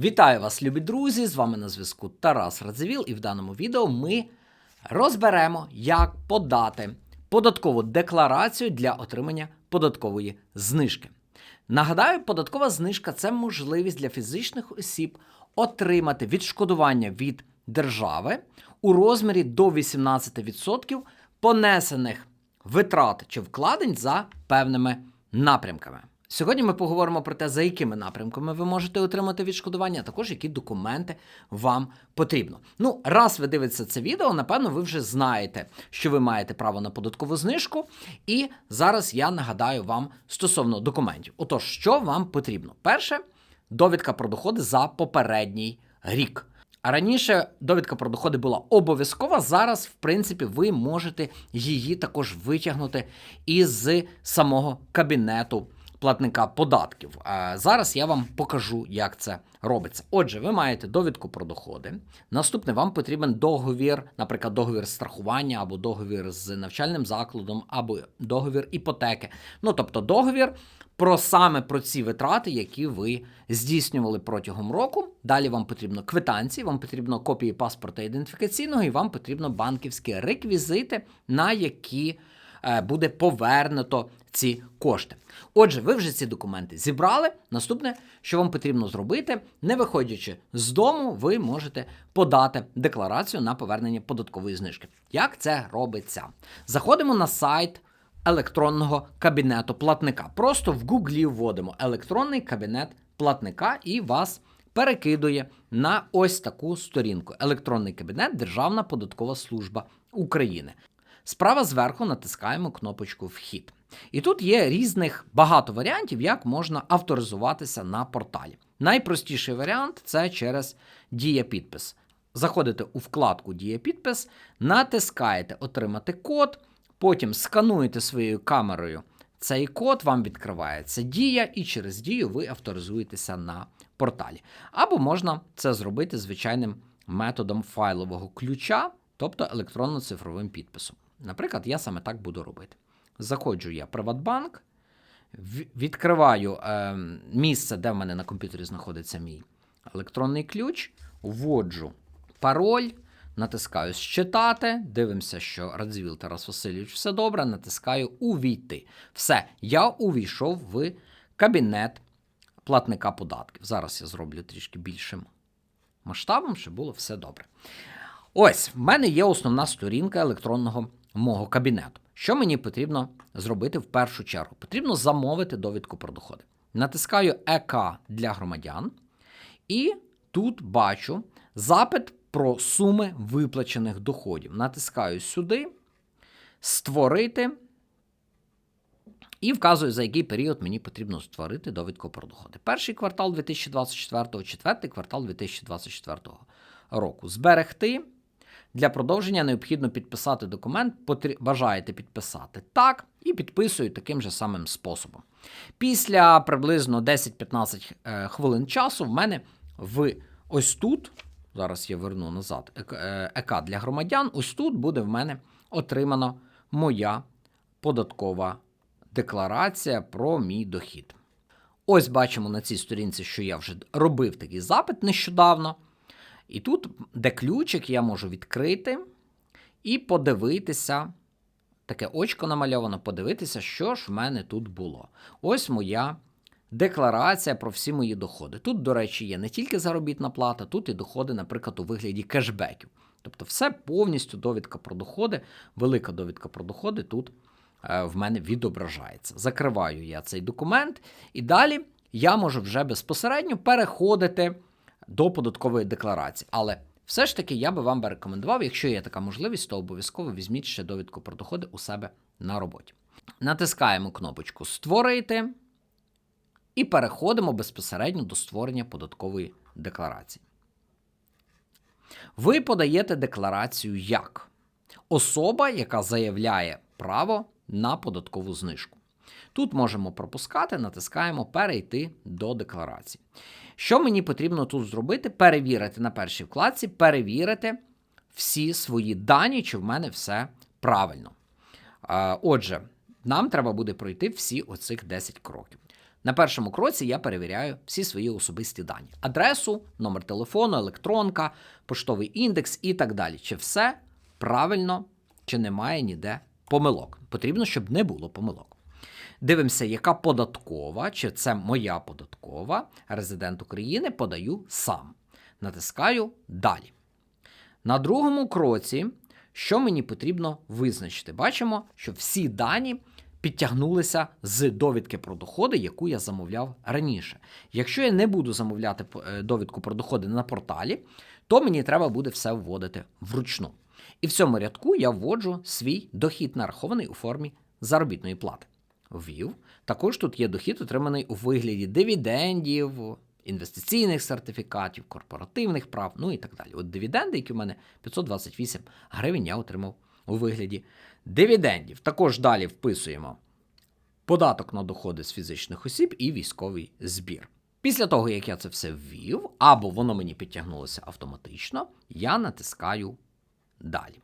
Вітаю вас, любі друзі! З вами на зв'язку Тарас Радзивіл, і в даному відео ми розберемо, як подати податкову декларацію для отримання податкової знижки. Нагадаю, податкова знижка це можливість для фізичних осіб отримати відшкодування від держави у розмірі до 18% понесених витрат чи вкладень за певними напрямками. Сьогодні ми поговоримо про те, за якими напрямками ви можете отримати відшкодування, а також які документи вам потрібно. Ну, раз ви дивитеся це відео, напевно, ви вже знаєте, що ви маєте право на податкову знижку. І зараз я нагадаю вам стосовно документів. Отож, що вам потрібно? Перше, довідка про доходи за попередній рік. А раніше довідка про доходи була обов'язкова. Зараз, в принципі, ви можете її також витягнути із самого кабінету платника податків. Зараз я вам покажу, як це робиться. Отже, ви маєте довідку про доходи. Наступне вам потрібен договір, наприклад, договір страхування або договір з навчальним закладом, або договір іпотеки. Ну тобто договір. Про саме про ці витрати, які ви здійснювали протягом року. Далі вам потрібно квитанції, вам потрібно копії паспорта ідентифікаційного, і вам потрібно банківські реквізити, на які буде повернуто ці кошти. Отже, ви вже ці документи зібрали. Наступне, що вам потрібно зробити, не виходячи з дому, ви можете подати декларацію на повернення податкової знижки. Як це робиться? Заходимо на сайт електронного кабінету платника. Просто в Гуглі вводимо електронний кабінет платника і вас перекидує на ось таку сторінку: електронний кабінет Державна податкова служба України. Справа зверху натискаємо кнопочку Вхід. І тут є різних багато варіантів, як можна авторизуватися на порталі. Найпростіший варіант це через Дія підпис. Заходите у вкладку Дія підпис, натискаєте Отримати код, потім скануєте своєю камерою цей код, вам відкривається дія, і через дію ви авторизуєтеся на порталі. Або можна це зробити звичайним методом файлового ключа, тобто електронно-цифровим підписом. Наприклад, я саме так буду робити. Заходжу я в Приватбанк, відкриваю е, місце, де в мене на комп'ютері знаходиться мій електронний ключ, вводжу пароль, натискаю Считати, дивимося, що Радзвіл Тарас Васильович все добре, натискаю Увійти. Все, я увійшов в кабінет платника податків. Зараз я зроблю трішки більшим масштабом, щоб було все добре. Ось, в мене є основна сторінка електронного мого кабінету. Що мені потрібно зробити в першу чергу? Потрібно замовити довідку про доходи. Натискаю ЕК для громадян, і тут бачу запит про суми виплачених доходів. Натискаю сюди, створити. І вказую, за який період мені потрібно створити довідку про доходи. Перший квартал 2024, четвертий квартал 2024 року. Зберегти. Для продовження необхідно підписати документ, бажаєте підписати так, і підписую таким же самим способом. Після приблизно 10-15 е, хвилин часу в мене в ось тут, зараз я верну назад, ЕК е, для громадян, ось тут буде в мене отримано моя податкова декларація про мій дохід. Ось бачимо на цій сторінці, що я вже робив такий запит нещодавно. І тут, де ключик, я можу відкрити і подивитися, таке очко намальовано, подивитися, що ж в мене тут було. Ось моя декларація про всі мої доходи. Тут, до речі, є не тільки заробітна плата, тут і доходи, наприклад, у вигляді кешбеків. Тобто, все повністю довідка про доходи, велика довідка про доходи тут е, в мене відображається. Закриваю я цей документ, і далі я можу вже безпосередньо переходити до податкової декларації. Але все ж таки я би вам би рекомендував, якщо є така можливість, то обов'язково візьміть ще довідку про доходи у себе на роботі. Натискаємо кнопочку Створити і переходимо безпосередньо до створення податкової декларації. Ви подаєте декларацію як особа, яка заявляє право на податкову знижку. Тут можемо пропускати, натискаємо Перейти до декларації. Що мені потрібно тут зробити? Перевірити на першій вкладці, перевірити всі свої дані, чи в мене все правильно. Отже, нам треба буде пройти всі оцих 10 кроків. На першому кроці я перевіряю всі свої особисті дані: адресу, номер телефону, електронка, поштовий індекс і так далі. Чи все правильно, чи немає ніде помилок. Потрібно, щоб не було помилок. Дивимося, яка податкова, чи це моя податкова, резидент України, подаю сам. Натискаю далі. На другому кроці, що мені потрібно визначити? Бачимо, що всі дані підтягнулися з довідки про доходи, яку я замовляв раніше. Якщо я не буду замовляти е, довідку про доходи на порталі, то мені треба буде все вводити вручну. І в цьому рядку я вводжу свій дохід, нарахований у формі заробітної плати. Ввів. Також тут є дохід, отриманий у вигляді дивідендів, інвестиційних сертифікатів, корпоративних прав, ну і так далі. От дивіденди, які в мене 528 гривень, я отримав у вигляді дивідендів. Також далі вписуємо податок на доходи з фізичних осіб і військовий збір. Після того, як я це все ввів, або воно мені підтягнулося автоматично, я натискаю далі.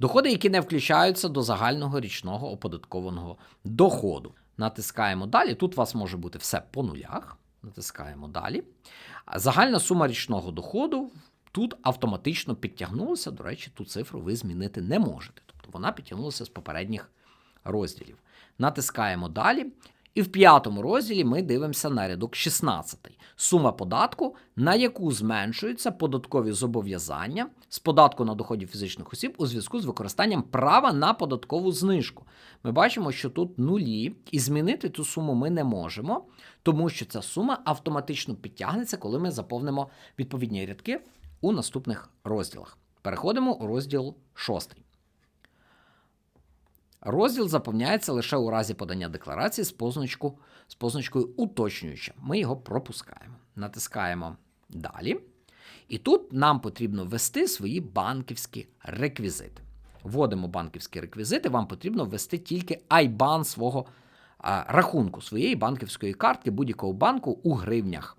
Доходи, які не включаються до загального річного оподаткованого доходу. Натискаємо далі. Тут у вас може бути все по нулях. Натискаємо далі. Загальна сума річного доходу тут автоматично підтягнулася. До речі, ту цифру ви змінити не можете. Тобто вона підтягнулася з попередніх розділів. Натискаємо далі. І в п'ятому розділі ми дивимося на рядок 16. Сума податку, на яку зменшуються податкові зобов'язання з податку на доходів фізичних осіб у зв'язку з використанням права на податкову знижку. Ми бачимо, що тут нулі, і змінити цю суму ми не можемо, тому що ця сума автоматично підтягнеться, коли ми заповнимо відповідні рядки у наступних розділах. Переходимо у розділ 6. Розділ заповняється лише у разі подання декларації з позначку, з позначкою уточнююча. Ми його пропускаємо. Натискаємо далі. І тут нам потрібно ввести свої банківські реквізити. Вводимо банківські реквізити, вам потрібно ввести тільки IBAN свого а, рахунку, своєї банківської картки будь-якого банку у гривнях.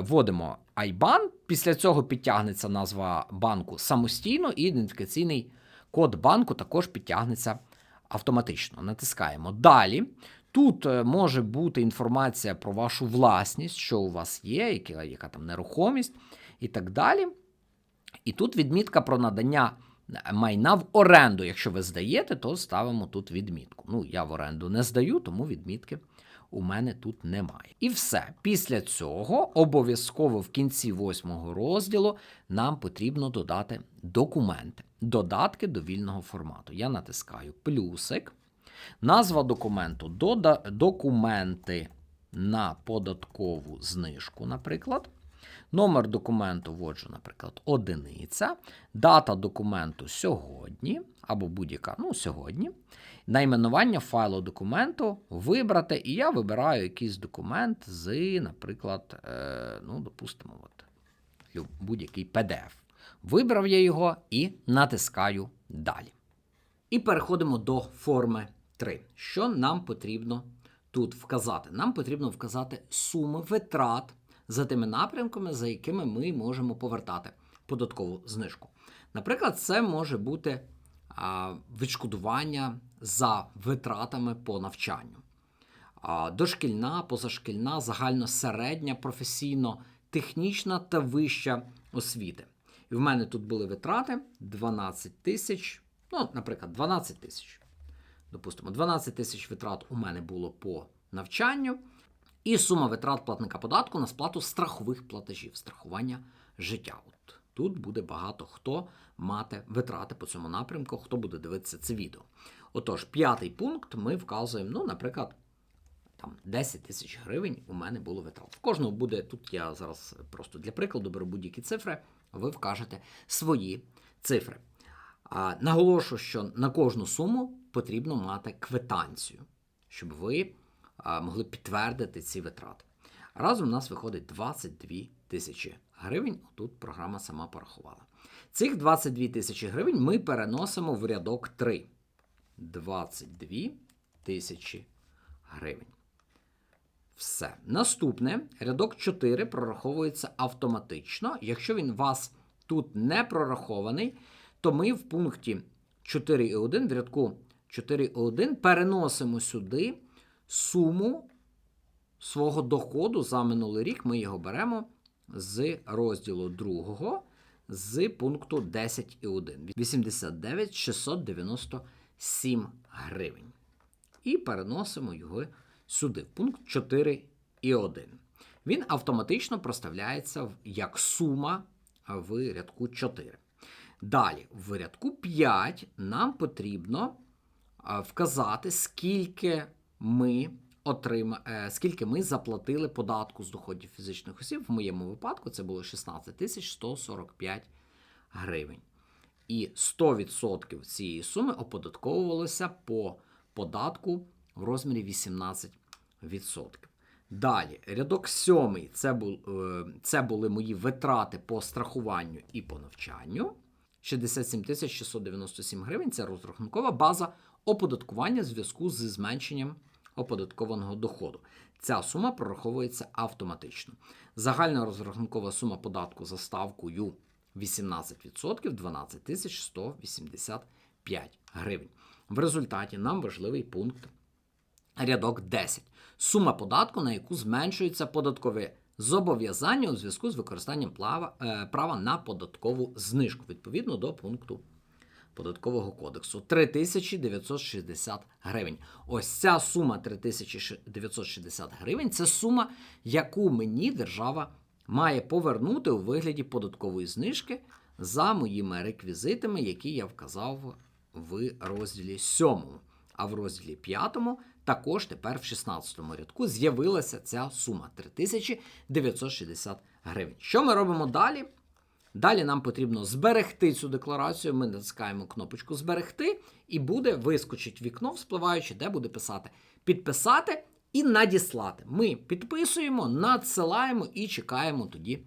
Вводимо IBAN, після цього підтягнеться назва банку самостійно і ідентифікаційний код банку також підтягнеться автоматично. Натискаємо далі. Тут е, може бути інформація про вашу власність, що у вас є, яка, яка там нерухомість і так далі. І тут відмітка про надання майна в оренду. Якщо ви здаєте, то ставимо тут відмітку. Ну, я в оренду не здаю, тому відмітки у мене тут немає. І все. Після цього обов'язково в кінці восьмого розділу нам потрібно додати документи, додатки до вільного формату. Я натискаю плюсик. Назва документу дода, документи на податкову знижку, наприклад. Номер документу вводжу, наприклад, одиниця. Дата документу сьогодні, або будь-яка, ну, сьогодні. Найменування файлу документу вибрати, і я вибираю якийсь документ з, наприклад, е, ну, допустимо, от, будь-який PDF. Вибрав я його і натискаю далі. І переходимо до форми 3. Що нам потрібно тут вказати? Нам потрібно вказати суми витрат за тими напрямками, за якими ми можемо повертати податкову знижку. Наприклад, це може бути відшкодування за витратами по навчанню. Дошкільна, позашкільна, загальносередня, професійно-технічна та вища освіти. І в мене тут були витрати 12 тисяч, ну, наприклад, 12 тисяч. Допустимо, 12 тисяч витрат у мене було по навчанню, і сума витрат платника податку на сплату страхових платежів, страхування життя. От Тут буде багато хто мати витрати по цьому напрямку, хто буде дивитися це відео. Отож, п'ятий пункт ми вказуємо, ну, наприклад, там 10 тисяч гривень у мене було витрат. В кожного буде, тут я зараз просто для прикладу беру будь-які цифри, ви вкажете свої цифри. А, Наголошую, що на кожну суму потрібно мати квитанцію, щоб ви могли підтвердити ці витрати. Разом у нас виходить 22 тисячі гривень. Тут програма сама порахувала. Цих 22 тисячі гривень ми переносимо в рядок 3. 22 тисячі гривень. Все. Наступне рядок 4 прораховується автоматично. Якщо він у вас тут не прорахований, то ми в пункті 4.1 в рядку 4.1 переносимо сюди суму свого доходу за минулий рік. Ми його беремо з розділу 2 з пункту 10,1. 89 697 гривень. І переносимо його сюди, в пункт 4,1. Він автоматично проставляється як сума в рядку 4. Далі, в рядку 5 нам потрібно вказати, скільки ми отрима... е, скільки ми заплатили податку з доходів фізичних осіб. В моєму випадку це було 16 тисяч 145 гривень. І 100% цієї суми оподатковувалося по податку в розмірі 18%. Далі, рядок сьомий це, бу, е, це були мої витрати по страхуванню і по навчанню. 67 тисяч 697 гривень це розрахункова база оподаткування в зв'язку з зменшенням оподаткованого доходу. Ця сума прораховується автоматично. Загальна розрахункова сума податку за ставкою 18% 12 тисяч 185 гривень. В результаті нам важливий пункт рядок 10. Сума податку, на яку зменшується податкове зобов'язання у зв'язку з використанням е, права на податкову знижку відповідно до пункту податкового кодексу 3960 гривень. Ось ця сума 3960 гривень це сума, яку мені держава має повернути у вигляді податкової знижки за моїми реквізитами, які я вказав в розділі 7. А в розділі 5 також тепер в 16 рядку з'явилася ця сума 3960 гривень. Що ми робимо далі? Далі нам потрібно зберегти цю декларацію. Ми натискаємо кнопочку Зберегти, і буде вискочить вікно, вспливаючи, де буде писати підписати і надіслати. Ми підписуємо, надсилаємо і чекаємо тоді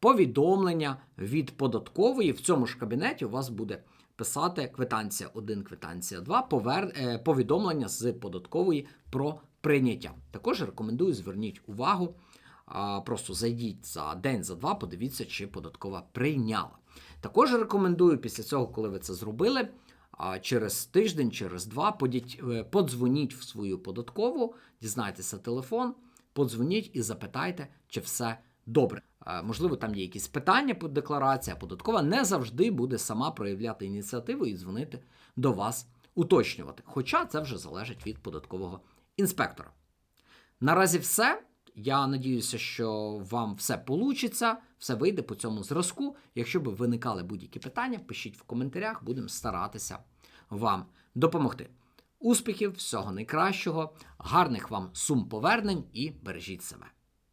повідомлення від податкової. В цьому ж кабінеті у вас буде писати квитанція 1, квитанція 2, повер... е, повідомлення з податкової про прийняття. Також рекомендую зверніть увагу. Просто зайдіть за день, за два, подивіться, чи податкова прийняла. Також рекомендую після цього, коли ви це зробили, через тиждень, через два, е, подзвоніть в свою податкову, дізнайтеся телефон, подзвоніть і запитайте, чи все добре. Е, Можливо, там є якісь питання по декларації, податкова не завжди буде сама проявляти ініціативу і дзвонити до вас, уточнювати. Хоча це вже залежить від податкового інспектора. Наразі все. Я надіюся, що вам все получиться, все вийде по цьому зразку. Якщо б виникали будь-які питання, пишіть в коментарях, будемо старатися вам допомогти. Успіхів, всього найкращого, гарних вам сум повернень і бережіть себе.